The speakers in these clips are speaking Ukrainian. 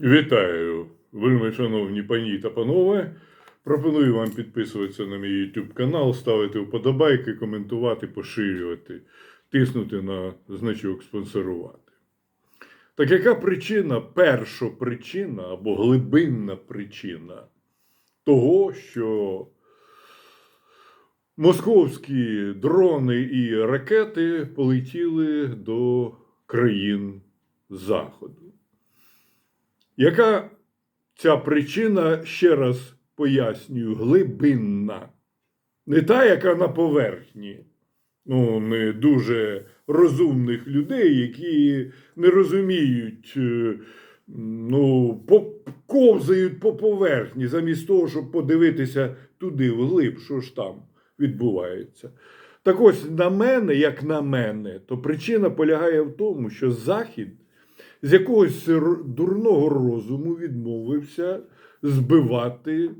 Вітаю, вельми шановні пані та панове. Пропоную вам підписуватися на мій YouTube канал, ставити вподобайки, коментувати, поширювати, тиснути на значок спонсорувати. Так яка причина, перша причина або глибинна причина того, що московські дрони і ракети полетіли до країн Заходу? Яка ця причина, ще раз пояснюю, глибинна? Не та, яка на поверхні, ну, не дуже розумних людей, які не розуміють, е, ну, ковзають по поверхні, замість того, щоб подивитися туди, вглиб, що ж там відбувається. Так ось на мене, як на мене, то причина полягає в тому, що Захід з якогось дурного розуму відмовився збивати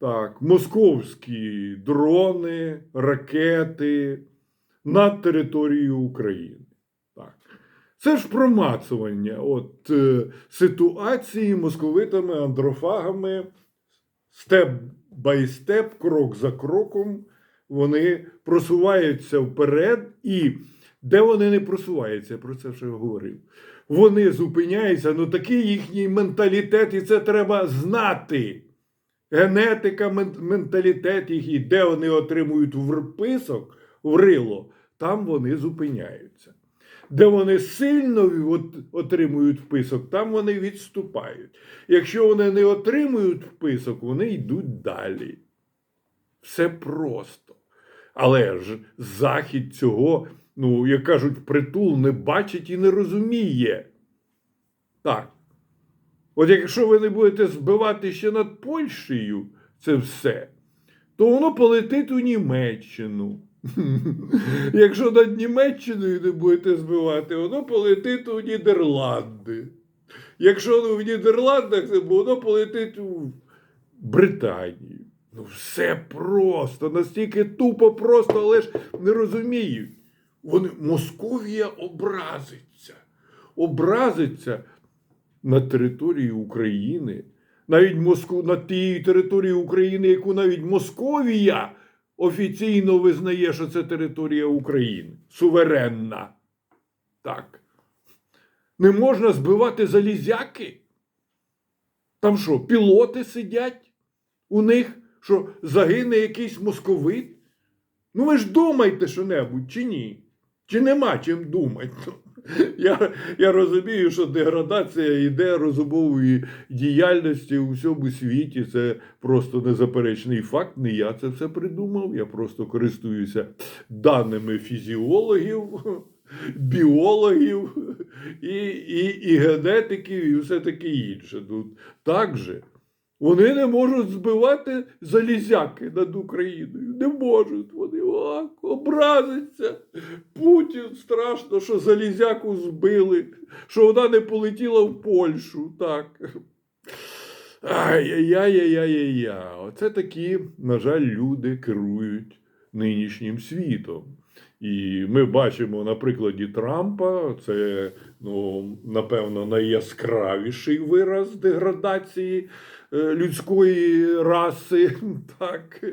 так, московські дрони, ракети над територією України. Так. Це ж промацування от, е, ситуації московитами, андрофагами, степ бай степ, крок за кроком, вони просуваються вперед, і де вони не просуваються, я про це вже говорив. Вони зупиняються, ну такий їхній менталітет, і це треба знати. Генетика, мен- менталітет їхній, де вони отримують вписок, в рило, там вони зупиняються. Де вони сильно отримують вписок, там вони відступають. Якщо вони не отримують вписок, вони йдуть далі. Все просто. Але ж Захід цього, ну, як кажуть, притул не бачить і не розуміє. Так. От якщо ви не будете збивати ще над Польщею це все, то воно полетить у Німеччину. Якщо над Німеччиною не будете збивати, воно полетить у Нідерланди. Якщо воно в Нідерландах, то воно полетить у Британію. Ну, все просто, настільки тупо просто, але ж не розуміють. Вони, Московія образиться. Образиться на території України, навіть Москву, на тій території України, яку навіть Московія офіційно визнає, що це територія України. Суверенна. Так. Не можна збивати залізяки? Там що, пілоти сидять у них, що загине якийсь московит? Ну ви ж думайте що-небудь, чи ні? Чи нема чим думати? Я, я розумію, що деградація йде розумової діяльності у всьому світі. Це просто незаперечний факт. Не я це все придумав. Я просто користуюся даними фізіологів, біологів і, і, і генетиків, і все таке інше. Тут так же. Вони не можуть збивати залізяки над Україною. Не можуть вони О, образиться. Путін страшно, що залізяку збили, що вона не полетіла в Польщу. Так. Ай-яй-яй-яй-яй-яй. Оце такі, на жаль, люди керують нинішнім світом. І ми бачимо на прикладі Трампа, це, ну, напевно, найяскравіший вираз деградації людської раси. Так.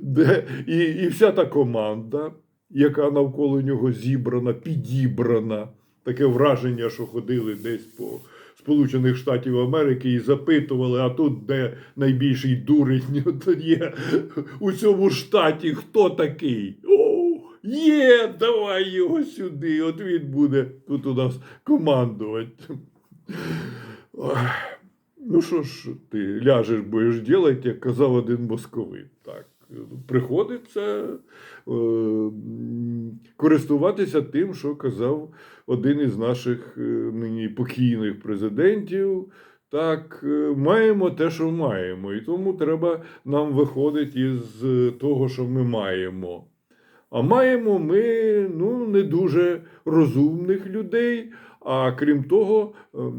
Де, і, і вся та команда, яка навколо нього зібрана, підібрана. Таке враження, що ходили десь по Сполучених Штатів Америки і запитували, а тут де найбільший дурень є у цьому штаті, хто такий? Є, давай його сюди, от він буде тут у нас командувати. Ну що ж ти ляжеш, будеш делать, як казав один московит. Так. Приходиться е, користуватися тим, що казав один із наших е, нині покійних президентів. Так, е, маємо те, що маємо, і тому треба нам виходити із е, того, що ми маємо. А маємо ми ну, не дуже розумних людей, а крім того,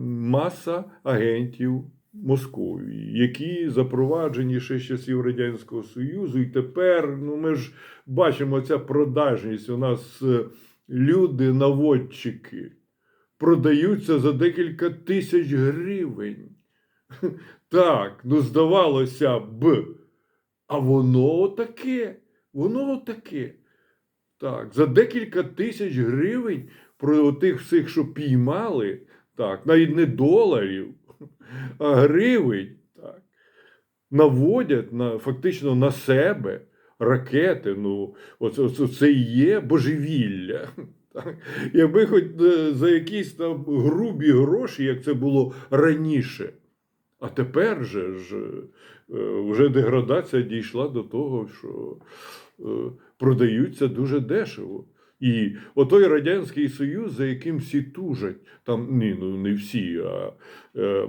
маса агентів Московії, які запроваджені ще з часів Радянського Союзу, і тепер ну, ми ж бачимо ця продажність. У нас е, люди, наводчики продаються за декілька тисяч гривень. Так, ну здавалося б. А воно таке, воно таке. Так, за декілька тисяч гривень про тих всіх, що піймали, так, навіть не доларів, гривень, так, наводять на, фактично на себе ракети. Ну, оце, оце це і є божевілля. Так. Якби хоч е, за якісь там грубі гроші, як це було раніше. А тепер же ж е, вже деградація дійшла до того, що е, продаються дуже дешево. І отой Радянський Союз, за яким всі тужать, там ні, ну не всі, а е,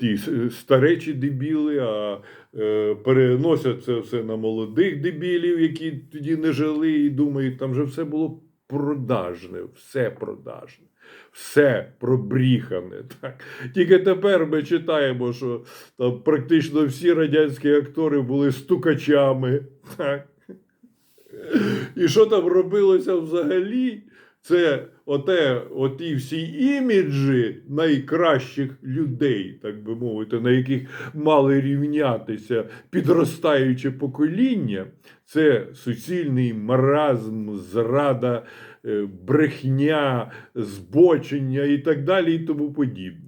ті старечі дебіли, а е, переносять це все на молодих дебілів, які тоді не жили і думають, там же все було продажне, все продажне, все пробріхане. Так. Тільки тепер ми читаємо, що там практично всі радянські актори були стукачами. Так. І що там робилося взагалі? Це оте, оті всі іміджі найкращих людей, так би мовити, на яких мали рівнятися підростаюче покоління. Це суцільний маразм, зрада, е, брехня, збочення і так далі, і тому подібне.